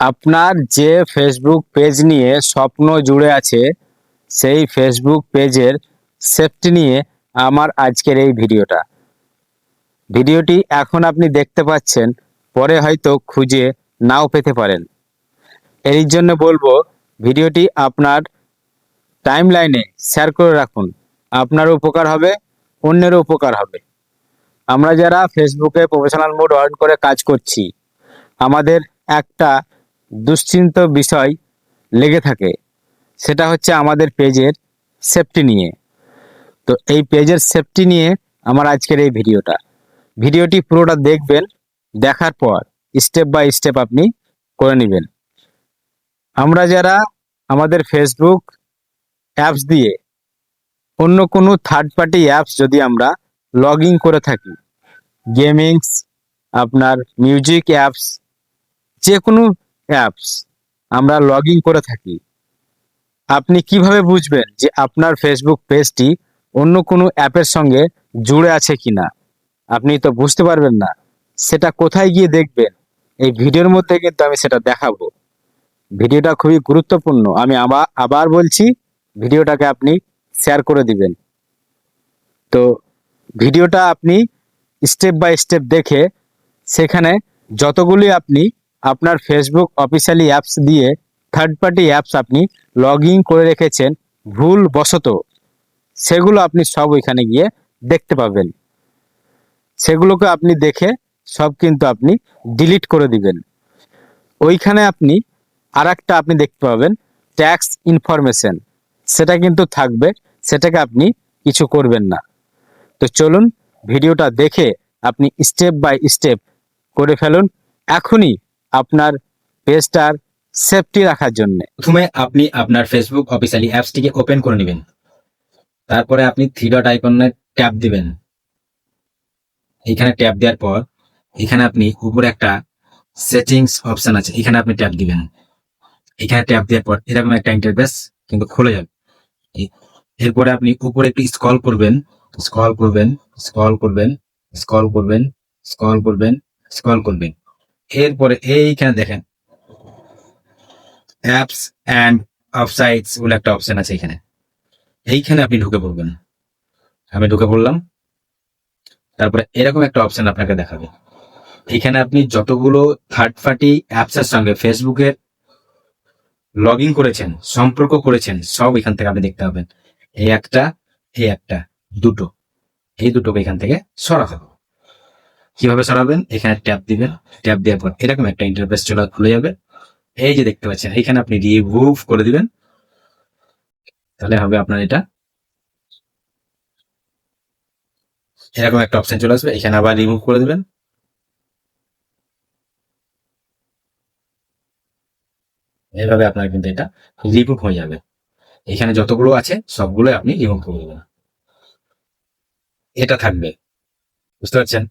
আপনার যে Facebook page নিয়ে স্বপ্ন জুড়ে আছে, সেই ফেসবুক পেজের সেফটি নিয়ে আমার আজকের এই ভিডিওটা। ভিডিওটি এখন আপনি দেখতে পাচ্ছেন, পরে হয়তো খুঁজে নাও পেতে পারেন। এর জন্য বলব, ভিডিওটি আপনার টাইম লাইনে শেয়ার করে রাখুন। আপনারও উপকার হবে, অন্যেরও উপকার হবে। আমরা যারা ফেসবুকে প্রফেশনাল মোড অন করে কাজ করছি, আমাদের একটা দুশ্চিন্ত বিষয় লেগে থাকে। সেটা হচ্ছে আমাদের পেজের সেফটি নিয়ে। তো এই পেজের সেফটি নিয়ে আমার আজকের এই ভিডিওটা। ভিডিওটি পুরোটা দেখবেন, দেখার পর স্টেপ বাই স্টেপ আপনি করে নেবেন। আমরা যারা আমাদের ফেসবুক অ্যাপস দিয়ে অন্য কোনো থার্ড পার্টি অ্যাপস যদি আমরা লগ করে থাকি গেমিংস আপনার মিউজিক অ্যাপস যে কোনো অ্যাপস আমরা লগ করে থাকি। আপনি কীভাবে বুঝবেন যে আপনার ফেসবুক পেজটি অন্য কোনো অ্যাপের সঙ্গে জুড়ে আছে কিনা? আপনি তো বুঝতে পারবেন না। সেটা কোথায় গিয়ে দেখবেন? এই ভিডিওর মধ্যে কিন্তু আমি সেটা দেখাবো। ভিডিওটা খুবই গুরুত্বপূর্ণ। আমি আবার আবার বলছি, ভিডিওটাকে আপনি শেয়ার করে দিবেন। তো ভিডিওটা আপনি স্টেপ বাই স্টেপ দেখে সেখানে যতগুলি আপনি আপনার ফেসবুক অফিসিয়ালি অ্যাপস দিয়ে থার্ড পার্টি অ্যাপস আপনি লগ করে রেখেছেন ভুল বশত সেগুলো আপনি সব ওইখানে গিয়ে দেখতে পাবেন। সেগুলোকে আপনি দেখে সব কিন্তু আপনি ডিলিট করে দিবেন। ওইখানে আপনি আর আপনি দেখতে পাবেন ট্যাক্স ইনফরমেশন সেটা কিন্তু থাকবে, সেটাকে আপনি কিছু করবেন না। তো চলুন, ভিডিওটা দেখে আপনি স্টেপ বাই স্টেপ করে ফেলুন। এখনই আপনার পেজটার সেফটি রাখার জন্যে। প্রথমে আপনি আপনার ফেসবুক অফিসিয়ালি অ্যাপসটিকে ওপেন করে নেবেন। তারপরে আপনি থ্রি ডট আইকনে ট্যাপ দিবেন। এখানে ট্যাপ দেওয়ার পর এখানে আপনি উপরে একটা সেটিংস অপশন আছে, এখানে আপনি ট্যাপ দিবেন। এখানে ট্যাপ দেওয়ার পর এরকম একটা ইন্টারফেস কিন্তু খুলে যাবে। এরপরে আপনি উপরে একটু স্ক্রল করবেন স্ক্রল করবেন স্ক্রল করবেন স্ক্রল করবেন স্ক্রল করবেন স্ক্রল করবেন। এরপরে এইখানে দেখেন। অ্যাপস অ্যান্ড ওয়েবসাইটস বলে একটা অপশন আছে এখানে এইখানে আপনি ঢুকে পড়বেন। আমি ঢুকে পড়লাম। তারপরে এরকম একটা অপশন আপনাকে দেখাবে। এখানে আপনি যতগুলো থার্ড পার্টি অ্যাপসের সঙ্গে ফেসবুকের লগ ইন করেছেন, সম্পর্ক করেছেন, সব এখান থেকে আপনি দেখতে পাবেন। এই একটা এই একটা, দুটো। এই দুটোকে এখান থেকে সরাতে হবে। কীভাবে সরাবেন? এখানে ট্যাপ দিবেন। ট্যাপ দেওয়ার পর এরকম একটা ইন্টারফেস চলে খুলে যাবে। এই যে দেখতে পাচ্ছেন, এখানে আপনি রিমুভ করে দিবেন। তাহলে হবে আপনার এটা। এরকম একটা অপশন চলে আসবে। এখানে আবার রিমুভ করে দিবেন। এইভাবে আপনার কিন্তু এটা রিমুভ হয়ে যাবে। এখানে যতগুলো আছে সবগুলো আপনি রিমুভ করে দেবেন। এটা থাকবে। বুঝতে পারছেন?